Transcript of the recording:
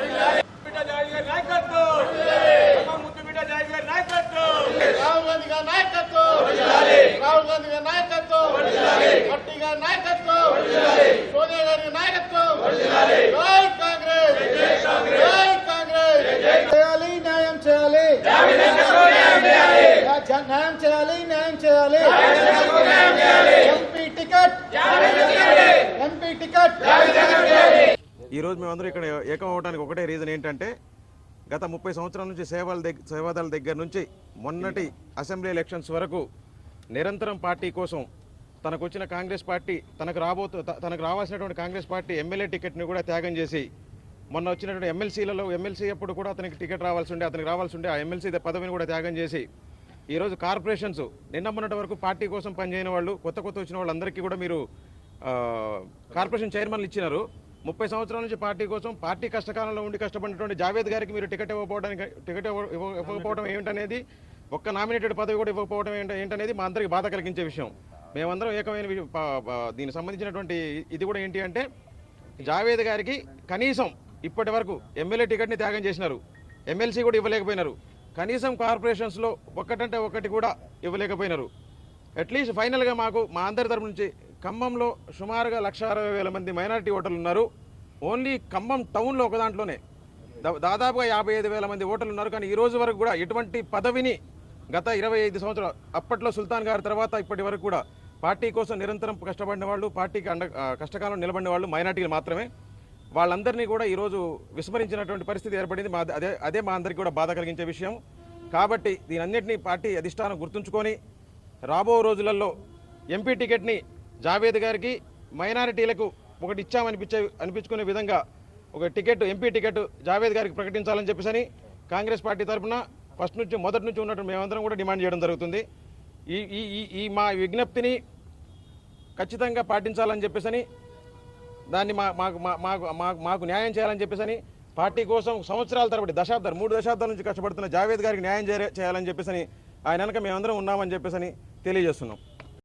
न्याय చేయాలి న్యాయం చేయాలి ఈరోజు మేమందరం ఇక్కడ ఏకం అవడానికి ఒకటే రీజన్ ఏంటంటే గత ముప్పై సంవత్సరాల నుంచి సేవల దగ్గర సేవాదాల దగ్గర నుంచి మొన్నటి అసెంబ్లీ ఎలక్షన్స్ వరకు నిరంతరం పార్టీ కోసం తనకు వచ్చిన కాంగ్రెస్ పార్టీ తనకు రాబోతు తనకు రావాల్సినటువంటి కాంగ్రెస్ పార్టీ ఎమ్మెల్యే టికెట్ని కూడా త్యాగం చేసి మొన్న వచ్చినటువంటి ఎమ్మెల్సీలలో ఎమ్మెల్సీ అప్పుడు కూడా అతనికి టికెట్ రావాల్సి ఉండే అతనికి రావాల్సి ఉండే ఆ ఎమ్మెల్సీ పదవిని కూడా త్యాగం చేసి ఈరోజు కార్పొరేషన్స్ నిన్న మొన్నటి వరకు పార్టీ కోసం పనిచేయని వాళ్ళు కొత్త కొత్త వచ్చిన వాళ్ళందరికీ కూడా మీరు కార్పొరేషన్ చైర్మన్లు ఇచ్చినారు. ముప్పై సంవత్సరాల నుంచి పార్టీ కోసం పార్టీ కష్టకాలంలో ఉండి కష్టపడినటువంటి జావేద్ గారికి మీరు టికెట్ ఇవ్వకపోవడానికి టికెట్ ఇవ్వ- ఇవ్వ- ఇవ్వకపోవడం ఏమిటనేది ఒక్క నామినేటెడ్ పదవి కూడా ఇవ్వకపోవడం ఏంట ఏంటనేది మా అందరికి బాధ కలిగించే విషయం. మేమందరం ఏకమైన దీనికి సంబంధించినటువంటి ఇది కూడా ఏంటి అంటే జావేద్ గారికి కనీసం ఇప్పటి వరకు ఎమ్మెల్యే టికెట్ని త్యాగం చేసినారు. ఎమ్మెల్సీ కూడా ఇవ్వలేకపోయినారు. కనీసం కార్పొరేషన్స్లో ఒక్కటంటే ఒకటి కూడా ఇవ్వలేకపోయినారు. అట్లీస్ట్ ఫైనల్గా మాకు మా అందరి తరపు నుంచి ఖమ్మంలో సుమారుగా లక్ష అరవై వేల మంది మైనారిటీ ఓటర్లు ఉన్నారు. ఓన్లీ ఖమ్మం టౌన్లో ఒక దాంట్లోనే. దా- దాదాపుగా యాభై ఐదు వేల మంది ఓటర్లు ఉన్నారు. కానీ ఈ రోజు వరకు కూడా ఎటువంటి పదవిని గత ఇరవై ఐదు సంవత్సరాలు అప్పట్లో సుల్తాన్ గారి తర్వాత ఇప్పటి వరకు కూడా పార్టీ కోసం నిరంతరం కష్టపడిన వాళ్ళు పార్టీకి అండ కష్టకాలం నిలబడిన వాళ్ళు మైనార్టీలు మాత్రమే. వాళ్ళందరినీ కూడా ఈరోజు విస్మరించినటువంటి పరిస్థితి ఏర్పడింది. మా అదే అదే మా అందరికీ కూడా బాధ కలిగించే విషయం. కాబట్టి దీని అన్నింటినీ పార్టీ అధిష్టానం గుర్తుంచుకొని రాబో రోజులలో ఎంపీ టికెట్ని జావేద్ గారికి మైనారిటీలకు ఒకటి ఇచ్చామనిపించే అనిపించుకునే విధంగా ఒక టికెట్ ఎంపీ టికెట్ జావేద్ గారికి ప్రకటించాలని చెప్పేసి కాంగ్రెస్ పార్టీ తరఫున ఫస్ట్ నుంచి మొదటి నుంచి ఉన్నట్టు మేమందరం కూడా డిమాండ్ చేయడం జరుగుతుంది. ఈ ఈ ఈ- ఈ మా విజ్ఞప్తిని ఖచ్చితంగా పాటించాలని చెప్పేసి దాన్ని మా మాకు మా- మాకు మాకు మాకు న్యాయం చేయాలని చెప్పేసి పార్టీ కోసం సంవత్సరాల తరబడి దశాబ్దాలు మూడు దశాబ్దాల నుంచి కష్టపడుతున్న జావేద్ గారికి న్యాయం చేయాలని చెప్పేసి ఆయన వెనక మేమందరం ఉన్నామని చెప్పేసి తెలియజేస్తున్నాం.